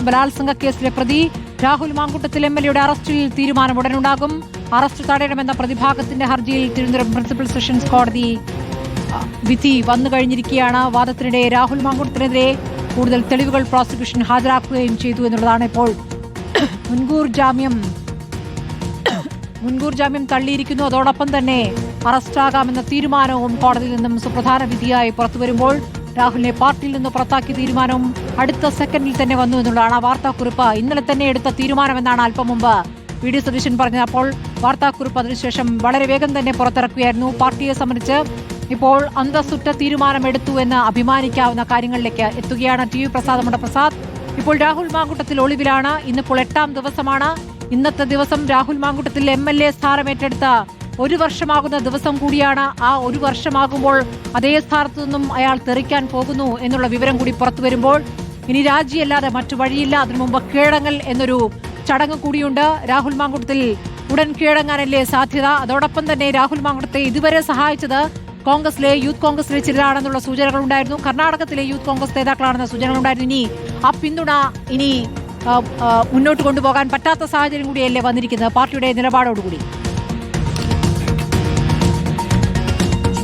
ബലാത്സംഗ കേസിലെ പ്രതി രാഹുൽ മാങ്കുട്ടത്തിൽ എം എൽ എയുടെ അറസ്റ്റിൽ തീരുമാനം ഉടനുണ്ടാകും. അറസ്റ്റ് തടയണമെന്ന പ്രതിഭാഗത്തിന്റെ ഹർജിയിൽ തിരുവനന്തപുരം പ്രിൻസിപ്പൽ സെഷൻസ് കോടതി വിധി വന്നു കഴിഞ്ഞിരിക്കുകയാണ്. വാദത്തിനിടെ രാഹുൽ മാങ്കുട്ടത്തിനെതിരെ കൂടുതൽ തെളിവുകൾ പ്രോസിക്യൂഷൻ ഹാജരാക്കുകയും ചെയ്തു എന്നുള്ളതാണ് ഇപ്പോൾ മുൻകൂർ ജാമ്യം. മുൻകൂർ ജാമ്യം തള്ളിയിരിക്കുന്നു. അതോടൊപ്പം തന്നെ അറസ്റ്റാകാമെന്ന തീരുമാനവും കോടതിയിൽ നിന്നും സുപ്രധാന വിധിയായി പുറത്തുവരുമ്പോൾ രാഹുലിനെ പാർട്ടിയിൽ നിന്ന് പുറത്താക്കിയ തീരുമാനം അടുത്ത സെക്കൻഡിൽ തന്നെ വന്നു എന്നുള്ളതാണ് വാർത്താക്കുറിപ്പ്. ഇന്നലെ തന്നെ എടുത്ത തീരുമാനമെന്നാണ് അല്പം മുമ്പ് വി ഡി സതീശൻ പറഞ്ഞത്. അപ്പോൾ വാർത്താക്കുറിപ്പ് അതിനുശേഷം വളരെ വേഗം തന്നെ പുറത്തിറക്കുകയായിരുന്നു. പാർട്ടിയെ സംബന്ധിച്ച് ഇപ്പോൾ അന്തസ്സുറ്റ തീരുമാനമെടുത്തു എന്ന് അഭിമാനിക്കാവുന്ന കാര്യങ്ങളിലേക്ക് എത്തുകയാണ് ടി വി പ്രസാദ് പ്രസാദ്. ഇപ്പോൾ രാഹുൽ മാങ്കുട്ടത്തിൽ ഒളിവിലാണ്. ഇന്നിപ്പോൾ എട്ടാം ദിവസമാണ്. ഇന്നത്തെ ദിവസം Rahul Mamkootathil M L A സ്ഥാനം ഏറ്റെടുത്ത ഒരു വർഷമാകുന്ന ദിവസം കൂടിയാണ് ആ ഒരു വർഷമാകുമ്പോൾ അതേ സ്ഥാനത്തു നിന്നും അയാൾ തെറിക്കാൻ പോകുന്നു എന്നുള്ള വിവരം കൂടി പുറത്തു വരുമ്പോൾ ഇനി രാജിയല്ലാതെ മറ്റു വഴിയില്ല. അതിനു മുമ്പ് കീഴടങ്ങൽ എന്നൊരു ചടങ്ങ് കൂടിയുണ്ട്. രാഹുൽ മാങ്കുട്ടത്തിൽ ഉടൻ കീഴടങ്ങാനല്ലേ സാധ്യത? അതോടൊപ്പം തന്നെ രാഹുൽ മാങ്കുട്ടത്തെ ഇതുവരെ സഹായിച്ചത് കോൺഗ്രസിലെ യൂത്ത് കോൺഗ്രസിലെ ചിലരാണെന്നുള്ള സൂചനകൾ ഉണ്ടായിരുന്നു. കർണാടകത്തിലെ യൂത്ത് കോൺഗ്രസ് നേതാക്കളാണെന്ന സൂചനകൾ ഉണ്ടായിരുന്നു. ഇനി ആ പിന്തുണ ഇനി മുന്നോട്ട് കൊണ്ടുപോകാൻ പറ്റാത്ത സാഹചര്യം കൂടിയല്ലേ വന്നിരിക്കുന്നത്? പാർട്ടിയുടെ നിലപാടോടുകൂടി.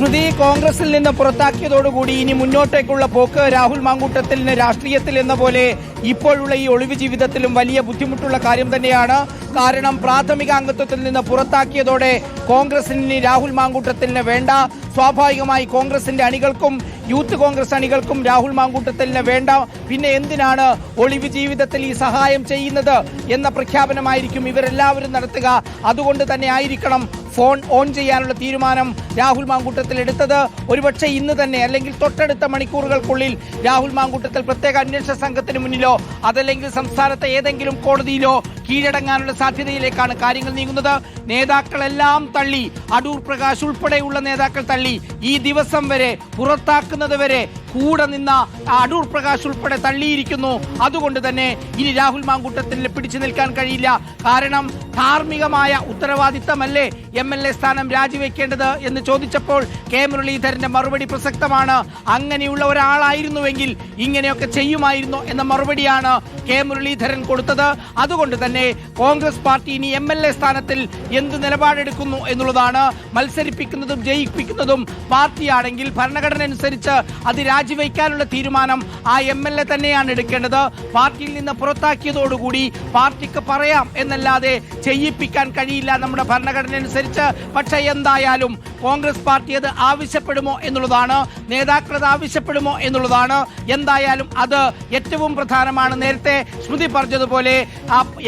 സ്മൃതി കോൺഗ്രസിൽ നിന്ന് പുറത്താക്കിയതോടുകൂടി ഇനി മുന്നോട്ടേക്കുള്ള പോക്ക് രാഹുൽ മാങ്കൂട്ടത്തിന് രാഷ്ട്രീയത്തിൽ എന്ന പോലെ ഇപ്പോഴുള്ള ഈ ഒളിവ് ജീവിതത്തിലും വലിയ ബുദ്ധിമുട്ടുള്ള കാര്യം തന്നെയാണ്. കാരണം പ്രാഥമിക അംഗത്വത്തിൽ നിന്ന് പുറത്താക്കിയതോടെ കോൺഗ്രസിന് രാഹുൽ മാങ്കൂട്ടത്തിന് വേണ്ട. സ്വാഭാവികമായി കോൺഗ്രസിന്റെ അണികൾക്കും യൂത്ത് കോൺഗ്രസ് അണികൾക്കും രാഹുൽ മാങ്കൂട്ടത്തിന് വേണ്ട. പിന്നെ എന്തിനാണ് ഒളിവ് ജീവിതത്തിൽ ഈ സഹായം ചെയ്യുന്നത് എന്ന പ്രഖ്യാപനമായിരിക്കും ഇവരെല്ലാവരും നടത്തുക. അതുകൊണ്ട് തന്നെ ആയിരിക്കണം ഫോൺ ഓൺ ചെയ്യാനുള്ള തീരുമാനം രാഹുൽ മാങ്കൂട്ടത്തിൽ എടുത്തത്. ഒരുപക്ഷെ ഇന്ന് തന്നെ അല്ലെങ്കിൽ തൊട്ടടുത്ത മണിക്കൂറുകൾക്കുള്ളിൽ രാഹുൽ മാങ്കൂട്ടത്തിൽ പ്രത്യേക അന്വേഷണ സംഘത്തിന് മുന്നിലോ അതല്ലെങ്കിൽ സംസ്ഥാനത്തെ ഏതെങ്കിലും കോടതിയിലോ കീഴടങ്ങാനുള്ള സാധ്യതയിലേക്കാണ് കാര്യങ്ങൾ നീങ്ങുന്നത്. നേതാക്കളെല്ലാം തള്ളി. അടൂർ പ്രകാശ് ഉൾപ്പെടെയുള്ള നേതാക്കൾ തള്ളി. ഈ ദിവസം വരെ പുറത്താക്കുന്നത് വരെ കൂടെ നിന്ന അടൂർ പ്രകാശ് ഉൾപ്പെടെ തള്ളിയിരിക്കുന്നു. അതുകൊണ്ട് തന്നെ ഇനി രാഹുൽ മാങ്കൂട്ടത്തിന് പിടിച്ചു നിൽക്കാൻ കഴിയില്ല. കാരണം ധാർമ്മികമായ ഉത്തരവാദിത്തമല്ലേ എം എൽ എ സ്ഥാനം രാജിവെക്കേണ്ടത് എന്ന് ചോദിച്ചപ്പോൾ കെ മുരളീധരന്റെ മറുപടി പ്രസക്തമാണ്. അങ്ങനെയുള്ള ഒരാളായിരുന്നുവെങ്കിൽ ഇങ്ങനെയൊക്കെ ചെയ്യുമായിരുന്നു എന്ന മറുപടിയാണ് കെ മുരളീധരൻ കൊടുത്തത്. അതുകൊണ്ട് തന്നെ കോൺഗ്രസ് പാർട്ടി ഇനി എം എൽ എ സ്ഥാനത്തിൽ എന്ത് നിലപാടെടുക്കുന്നു എന്നുള്ളതാണ് മത്സരിപ്പിക്കുന്നതും ജയിപ്പിക്കുന്നതും പാർട്ടിയാണെങ്കിൽ ഭരണഘടന അനുസരിച്ച് അത് രാജിവെക്കാനുള്ള തീരുമാനം ആ എം എൽ എ തന്നെയാണ് എടുക്കേണ്ടത്. പാർട്ടിയിൽ നിന്ന് പുറത്താക്കിയതോടുകൂടി പാർട്ടിക്ക് പറയാം എന്നല്ലാതെ ചെയ്യിപ്പിക്കാൻ കഴിയില്ല നമ്മുടെ ഭരണഘടന അനുസരിച്ച്. പക്ഷേ എന്തായാലും കോൺഗ്രസ് പാർട്ടി അത് ആവശ്യപ്പെടുമോ എന്നുള്ളതാണ് നേതാക്കൾ അത് ആവശ്യപ്പെടുമോ എന്നുള്ളതാണ്. എന്തായാലും അത് ഏറ്റവും പ്രധാനമാണ്. നേരത്തെ സ്മൃതി പറഞ്ഞതുപോലെ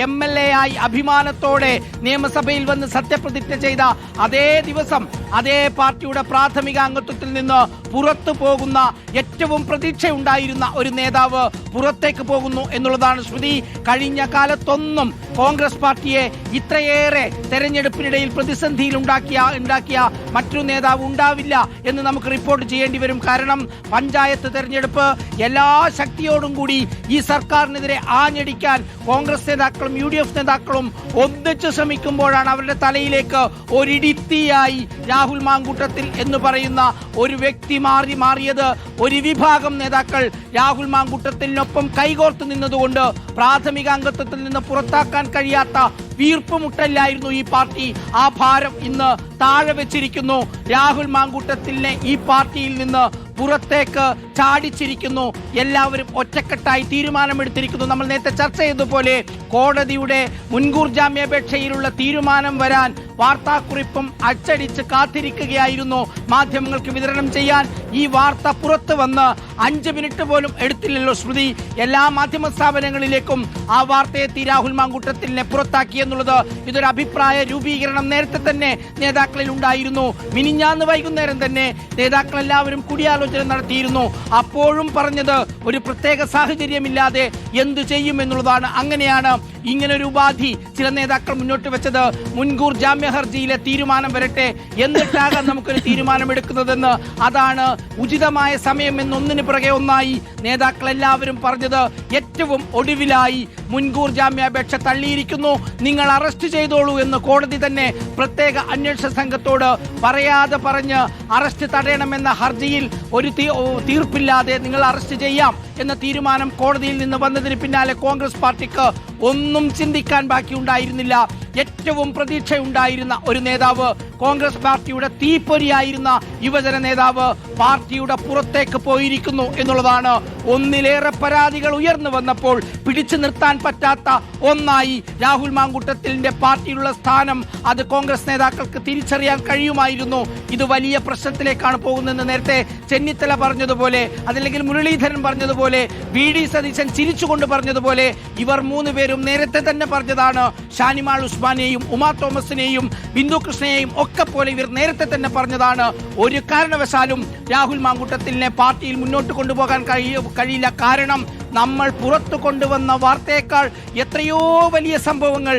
എം എൽ എ ആയി അഭിമാനത്തോടെ നിയമസഭയിൽ വന്ന് സത്യപ്രതിജ്ഞ ചെയ്ത അതേ ദിവസം അതേ പാർട്ടിയുടെ പ്രാഥമിക അംഗത്വത്തിൽ നിന്ന് പുറത്തു പോകുന്ന ഏറ്റവും പ്രതീക്ഷയുണ്ടായിരുന്ന ഒരു നേതാവ് പുറത്തേക്ക് പോകുന്നു എന്നുള്ളതാണ് സ്മൃതി കഴിഞ്ഞ കാലത്തൊന്നും കോൺഗ്രസ് പാർട്ടിയെ ഇത്രയേറെ തെരഞ്ഞെടുപ്പിനിടയിൽ പ്രതിസന്ധിയിൽ ഉണ്ടാക്കിയ മറ്റൊരു നേതാവ് ഉണ്ടാവില്ല എന്ന് നമുക്ക് റിപ്പോർട്ട് ചെയ്യേണ്ടി വരും. കാരണം പഞ്ചായത്ത് തെരഞ്ഞെടുപ്പ് എല്ലാ ശക്തിയോടും കൂടി ഈ സർക്കാരിനെതിരെ ആഞ്ഞടിക്കാൻ കോൺഗ്രസ് നേതാക്കളും യു ഡി എഫ് നേതാക്കളും ഒന്നിച്ചു ശ്രമിക്കുമ്പോഴാണ് അവരുടെ തലയിലേക്ക് ഒരിടിത്തിയായി രാഹുൽ മാങ്കൂട്ടത്തിൽ എന്ന് പറയുന്ന ഒരു വ്യക്തി മാറി മാറിയത് ഒരു വിഭാഗം നേതാക്കൾ രാഹുൽ മാങ്കൂട്ടത്തിനൊപ്പം കൈകോർത്ത് നിന്നതുകൊണ്ട് പ്രാഥമിക അംഗത്വത്തിൽ നിന്ന് പുറത്താക്കാൻ കഴിയാത്ത വീർപ്പുമുട്ടലായിരുന്നു ഈ പാർട്ടി. ആ ഭാരം ഇന്ന് താഴെ വെച്ചിരിക്കുന്നു. രാഹുൽ മാങ്കൂട്ടത്തിനെ ഈ പാർട്ടിയിൽ നിന്ന് പുറത്തേക്ക് ചാടിച്ചിരിക്കുന്നു. എല്ലാവരും ഒറ്റക്കെട്ടായി തീരുമാനമെടുത്തിരിക്കുന്നു. നമ്മൾ നേരത്തെ ചർച്ച ചെയ്തതുപോലെ കോടതിയുടെ മുൻകൂർ ജാമ്യാപേക്ഷയിലുള്ള തീരുമാനം വരാൻ വാർത്താക്കുറിപ്പും അച്ചടിച്ച് കാത്തിരിക്കുകയായിരുന്നു. മാധ്യമങ്ങൾക്ക് വിതരണം ചെയ്യാൻ ഈ വാർത്ത പുറത്തു വന്ന് അഞ്ച് മിനിറ്റ് പോലും എടുത്തില്ലല്ലോ ശ്രുതി. എല്ലാ മാധ്യമ സ്ഥാപനങ്ങളിലേക്കും ആ വാർത്തയെ തി രാഹുൽ മാങ്കൂട്ടത്തിനെ പുറത്താക്കി എന്നുള്ളത് ഇതൊരു അഭിപ്രായ രൂപീകരണം നേരത്തെ തന്നെ നേതാക്കളിൽ ഉണ്ടായിരുന്നു. മിനിഞ്ഞാന്ന് വൈകുന്നേരം തന്നെ നേതാക്കൾ എല്ലാവരും കൂടിയാലോചന നടത്തിയിരുന്നു. അപ്പോഴും പറഞ്ഞത് ഒരു പ്രത്യേക സാഹചര്യമില്ലാതെ എന്തു ചെയ്യും എന്നുള്ളതാണ്. അങ്ങനെയാണ് ഇങ്ങനൊരു ഉപാധി ചില നേതാക്കൾ മുന്നോട്ട് വെച്ചത്. മുൻകൂർ ജാമ്യ ഹർജിയിലെ തീരുമാനം വരട്ടെ. എന്നിട്ടാകാം നമുക്കൊരു തീരുമാനം എടുക്കുന്നതെന്ന് അതാണ് ഉചിതമായ സമയം എന്നൊന്നിന് പിറകെ ഒന്നായി നേതാക്കൾ എല്ലാവരും പറഞ്ഞത് ഏറ്റവും ഒടുവിലായി മുൻകൂർ ജാമ്യാപേക്ഷ തള്ളിയിരിക്കുന്നു. നിങ്ങൾ അറസ്റ്റ് ചെയ്തോളൂ എന്ന് കോടതി തന്നെ പ്രത്യേക അന്വേഷണ സംഘത്തോട് പറയാതെ പറഞ്ഞ് അറസ്റ്റ് തടയണമെന്ന ഹർജിയിൽ ഒരു തീർപ്പില്ലാതെ നിങ്ങൾ അറസ്റ്റ് ചെയ്യാം എന്ന തീരുമാനം കോടതിയിൽ നിന്ന് വന്നതിന് പിന്നാലെ കോൺഗ്രസ് പാർട്ടിക്ക് ഒന്നും ചിന്തിക്കാൻ ബാക്കിയുണ്ടായിരുന്നില്ല. ഏറ്റവും പ്രതീക്ഷയുണ്ടായിരുന്ന ഒരു നേതാവ് കോൺഗ്രസ് പാർട്ടിയുടെ തീപ്പൊരിയായിരുന്ന യുവജന നേതാവ് പാർട്ടിയുടെ പുറത്തേക്ക് പോയിരിക്കുന്നു എന്നുള്ളതാണ്. ഒന്നിലേറെ പരാതികൾ ഉയർന്നു വന്നപ്പോൾ പിടിച്ചു നിർത്താൻ പറ്റാത്ത ഒന്നായി രാഹുൽ മാങ്കൂട്ടത്തിന്റെ പാർട്ടിയിലുള്ള സ്ഥാനം അത് കോൺഗ്രസ് നേതാക്കൾക്ക് തിരിച്ചറിയാൻ കഴിയുമായിരുന്നു. ഇത് വലിയ പ്രശ്നത്തിലേക്കാണ് പോകുന്നതെന്ന് നേരത്തെ ചെന്നിത്തല പറഞ്ഞതുപോലെ അതല്ലെങ്കിൽ മുരളീധരൻ പറഞ്ഞതുപോലെ വി ഡി സതീശൻ ചിരിച്ചുകൊണ്ട് പറഞ്ഞതുപോലെ ഇവർ മൂന്ന് പേരും നേരത്തെ തന്നെ പറഞ്ഞതാണ്. ഷാനിമാൾ ഉസ്മാനെയും ഉമാ തോമസിനെയും ബിന്ദു കൃഷ്ണയെയും ഒക്കെ പോലെ ഇവർ നേരത്തെ തന്നെ പറഞ്ഞതാണ്. ഒരു കാരണവശാലും രാഹുൽ മാങ്കൂട്ടത്തിലിനെ പാർട്ടിയിൽ മുന്നോട്ട് കൊണ്ടുപോകാൻ കഴിയ കഴിയില്ല. കാരണം നമ്മൾ പുറത്തു കൊണ്ടുവന്ന വാർത്തയേക്കാൾ എത്രയോ വലിയ സംഭവങ്ങൾ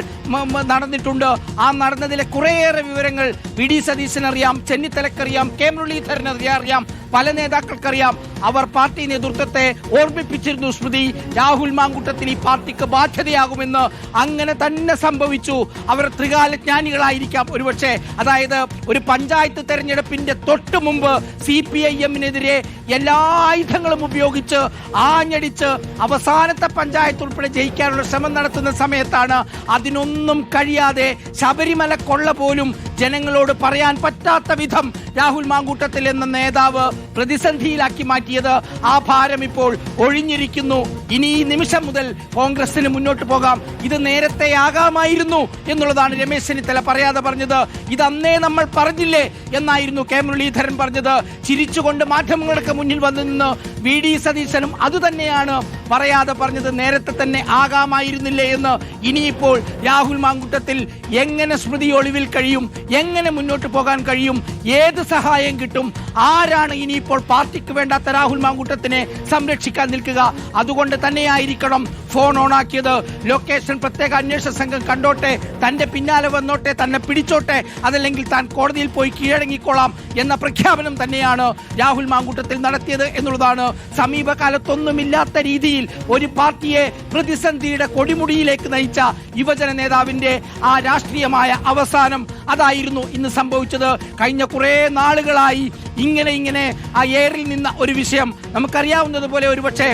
നടന്നിട്ടുണ്ട്. ആ നടന്നതിലെ കുറേയേറെ വിവരങ്ങൾ വി. ഡി. സതീശനറിയാം ചെന്നിത്തലക്കറിയാം കെ. മുരളീധരൻ അറിയാം പല നേതാക്കൾക്കറിയാം. അവർ പാർട്ടി നേതൃത്വത്തെ ഓർമ്മിപ്പിച്ചിരുന്നു സ്മൃതി. രാഹുൽ മാങ്കുട്ടത്തിന് ഈ പാർട്ടിക്ക് ബാധ്യതയാകുമെന്ന് അങ്ങനെ തന്നെ സംഭവിച്ചു. അവർ ത്രികാലജ്ഞാനികളായിരിക്കാം ഒരുപക്ഷെ. അതായത് ഒരു പഞ്ചായത്ത് തെരഞ്ഞെടുപ്പിന്റെ തൊട്ട് മുമ്പ് സി പി ഐ എമ്മിനെതിരെ എല്ലാ ആയുധങ്ങളും ഉപയോഗിച്ച് ആഞ്ഞടിച്ച് അവസാനത്തെ പഞ്ചായത്ത് ഉൾപ്പെടെ ജയിക്കാനുള്ള ശ്രമം നടത്തുന്ന സമയത്താണ് അതിനൊന്നും കഴിയാതെ ശബരിമല കൊള്ള പോലും ജനങ്ങളോട് പറയാൻ പറ്റാത്ത വിധം രാഹുൽ മാങ്കൂട്ടത്തിൽ എന്ന നേതാവ് പ്രതിസന്ധിയിലാക്കി മാറ്റിയത് ആ ഭാരം ഇപ്പോൾ ഒഴിഞ്ഞിരിക്കുന്നു. ഇനി ഈ നിമിഷം മുതൽ കോൺഗ്രസിന് മുന്നോട്ട് പോകാം. ഇത് നേരത്തെ ആകാമായിരുന്നു എന്നുള്ളതാണ് രമേശ് ചെന്നിത്തല പറയാതെ പറഞ്ഞത്. ഇത് നമ്മൾ പറഞ്ഞില്ലേ എന്നായിരുന്നു കെ മുരളീധരൻ പറഞ്ഞത്. ചിരിച്ചുകൊണ്ട് മാധ്യമങ്ങൾക്ക് മുന്നിൽ വന്നു നിന്ന് വി ഡി സതീശനും അതുതന്നെയാണ് പറയാതെ പറഞ്ഞത്. നേരത്തെ തന്നെ ആകാമായിരുന്നില്ലേ എന്ന്. ഇനിയിപ്പോൾ രാഹുൽ മാങ്കൂട്ടത്തിൽ എങ്ങനെ സ്മൃതി ഒളിവിൽ കഴിയും എങ്ങനെ മുന്നോട്ട് പോകാൻ കഴിയും? ഏത് സഹായം കിട്ടും? ആരാണ് ഇനിയിപ്പോൾ പാർട്ടിക്ക് വേണ്ടാത്ത രാഹുൽ മാങ്കൂട്ടത്തിനെ സംരക്ഷിക്കാൻ നിൽക്കുക? അതുകൊണ്ട് തന്നെയായിരിക്കണം ഫോൺ ഓണാക്കിയത് ലൊക്കേഷൻ പ്രത്യേക അന്വേഷണ സംഘം കണ്ടോട്ടെ. തന്റെ പിന്നാലെ വന്നോട്ടെ തന്നെ പിടിച്ചോട്ടെ. അതല്ലെങ്കിൽ താൻ കോടതിയിൽ പോയി കീഴടങ്ങിക്കോളാം എന്ന പ്രഖ്യാപനം തന്നെയാണ് രാഹുൽ മാങ്കൂട്ടത്തിൽ നടത്തിയത് എന്നുള്ളതാണ്. സമീപകാലത്തൊന്നുമില്ലാത്ത രീതിയിൽ ഒരു പാർട്ടിയെ പ്രതിസന്ധിയുടെ കൊടിമുടിയിലേക്ക് നയിച്ച യുവജന നേതാവിന്റെ ആ രാഷ്ട്രീയമായ അവസാനം അതായിരുന്നു ഇന്ന് സംഭവിച്ചത്. കഴിഞ്ഞ കുറേ നാളുകളായി ഇങ്ങനെ ഇങ്ങനെ ആ ഏറിൽ നിന്ന ഒരു വിഷയം. നമുക്കറിയാവുന്നതുപോലെ ഒരുപക്ഷെ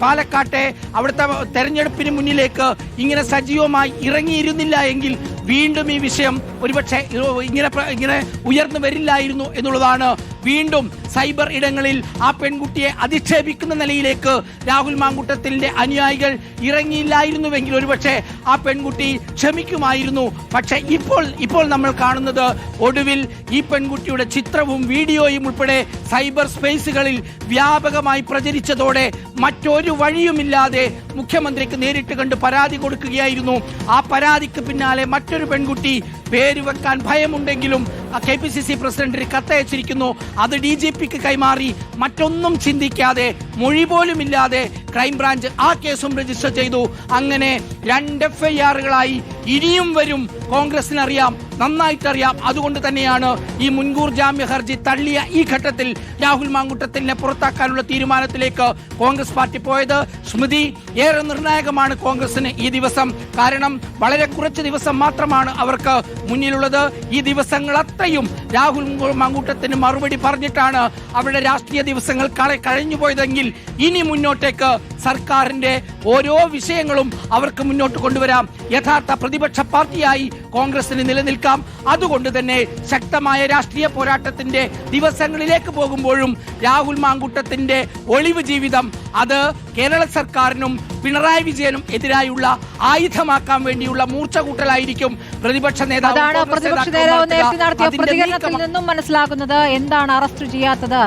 പാലക്കാട്ടെ അവിടുത്തെ തെരഞ്ഞെടുപ്പിന് മുന്നിലേക്ക് ഇങ്ങനെ സജീവമായി ഇറങ്ങിയിരുന്നില്ല എങ്കിൽ വീണ്ടും ഈ വിഷയം ഒരുപക്ഷെ ഇങ്ങനെ ഇങ്ങനെ ഉയർന്നു വരില്ലായിരുന്നു എന്നുള്ളതാണ് വീണ്ടും സൈബർ ഇടങ്ങളിൽ ആ പെൺകുട്ടിയെ അധിക്ഷേപിക്കുന്ന നിലയിലേക്ക് രാഹുൽ മാങ്കുട്ടത്തിന്റെ അനുയായികൾ ഇറങ്ങിയില്ലായിരുന്നുവെങ്കിൽ ഒരുപക്ഷെ ആ പെൺകുട്ടി ക്ഷമിക്കുമായിരുന്നു. പക്ഷെ ഇപ്പോൾ ഇപ്പോൾ നമ്മൾ കാണുന്നത് ഒടുവിൽ ഈ പെൺകുട്ടിയുടെ ചിത്രവും വീഡിയോയും ഉൾപ്പെടെ സൈബർ സ്പേസുകളിൽ വ്യാപകമായി പ്രചരിച്ചതോടെ മറ്റൊരു വഴിയുമില്ലാതെ മുഖ്യമന്ത്രിക്ക് നേരിട്ട് കണ്ട് പരാതി കൊടുക്കുകയായിരുന്നു. ആ പരാതിക്ക് പിന്നാലെ മറ്റൊരു പെൺകുട്ടി പേര് വെക്കാൻ ഭയമുണ്ടെങ്കിലും കെ പി സി സി പ്രസിഡന്റിന് കത്തയച്ചിരിക്കുന്നു. അത് ഡി ജി പിക്ക് കൈമാറി. മറ്റൊന്നും ചിന്തിക്കാതെ മൊഴി പോലും ഇല്ലാതെ ക്രൈംബ്രാഞ്ച് ആ കേസും രജിസ്റ്റർ ചെയ്തു. അങ്ങനെ രണ്ട് എഫ്ഐആറുകളായി ഇനിയും വരും. കോൺഗ്രസിന് അറിയാം നന്നായിട്ടറിയാം. അതുകൊണ്ട് തന്നെയാണ് ഈ മുൻകൂർ ജാമ്യ ഹർജി തള്ളിയ ഈ ഘട്ടത്തിൽ രാഹുൽ മാങ്കുട്ടത്തിനെ പുറത്താക്കാനുള്ള തീരുമാനത്തിലേക്ക് കോൺഗ്രസ് പാർട്ടി പോയത്. സ്മൃതി ഏറെ നിർണായകമാണ് കോൺഗ്രസിന് ഈ ദിവസം. കാരണം വളരെ കുറച്ച് ദിവസം മാത്രമാണ് അവർക്ക് മുന്നിലുള്ളത്. ഈ ദിവസങ്ങൾ അത്രയും രാഹുൽ മാങ്കൂട്ടത്തിന് മറുപടി പറഞ്ഞിട്ടാണ് അവരുടെ രാഷ്ട്രീയ ദിവസങ്ങൾ കഴിഞ്ഞു പോയതെങ്കിൽ ഇനി മുന്നോട്ടേക്ക് സർക്കാരിന്റെ ഓരോ വിഷയങ്ങളും അവർക്ക് മുന്നോട്ട് കൊണ്ടുവരാം. യഥാർത്ഥ പ്രതിപക്ഷ പാർട്ടിയായി കോൺഗ്രസിന് നിലനിൽക്കാം. അതുകൊണ്ട് തന്നെ ശക്തമായ രാഷ്ട്രീയ പോരാട്ടത്തിന്റെ ദിവസങ്ങളിലേക്ക് പോകുമ്പോഴും രാഹുൽ മാങ്കൂട്ടത്തിന്റെ ഒളിവ് ജീവിതം അത് കേരള സർക്കാരിനും പിണറായി വിജയനും എതിരായുള്ള ആയുധമാക്കാൻ വേണ്ടിയുള്ള മൂർച്ച കൂട്ടലായിരിക്കും പ്രതിപക്ഷ നേതാവ് പ്രതിപക്ഷ നേതാവ്. നടത്തിയ പ്രതികരണത്തിൽ നിന്നും മനസ്സിലാക്കുന്നത് എന്താണ് അറസ്റ്റ് ചെയ്യാത്തത്?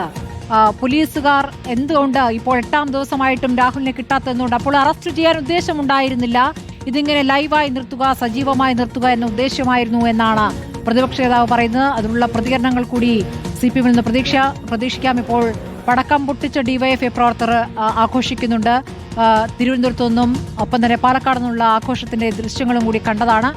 പോലീസുകാർ എന്തുകൊണ്ട് ഇപ്പോൾ എട്ടാം ദിവസമായിട്ടും രാഹുലിനെ കിട്ടാത്തതെന്നുണ്ട്? അപ്പോൾ അറസ്റ്റ് ചെയ്യാൻ ഉദ്ദേശമുണ്ടായിരുന്നില്ല. ഇതിങ്ങനെ ലൈവായി നിർത്തുക സജീവമായി നിർത്തുക എന്ന ഉദ്ദേശമായിരുന്നു എന്നാണ് പ്രതിപക്ഷ നേതാവ് പറയുന്നത്. അതിനുള്ള പ്രതികരണങ്ങൾ കൂടി സി പി എമ്മിൽ നിന്ന് പ്രതീക്ഷ പ്രതീക്ഷിക്കാം. ഇപ്പോൾ പടക്കം പൊട്ടിച്ച ഡിവൈഎഫ്ഐ പ്രവർത്തകർ ആഘോഷിക്കുന്നുണ്ട്. തിരുവനന്തപുരത്തു നിന്നും ഒപ്പം തന്നെ പാലക്കാട് നിന്നുള്ള ആഘോഷത്തിന്റെ ദൃശ്യങ്ങളും കൂടി കണ്ടതാണ്.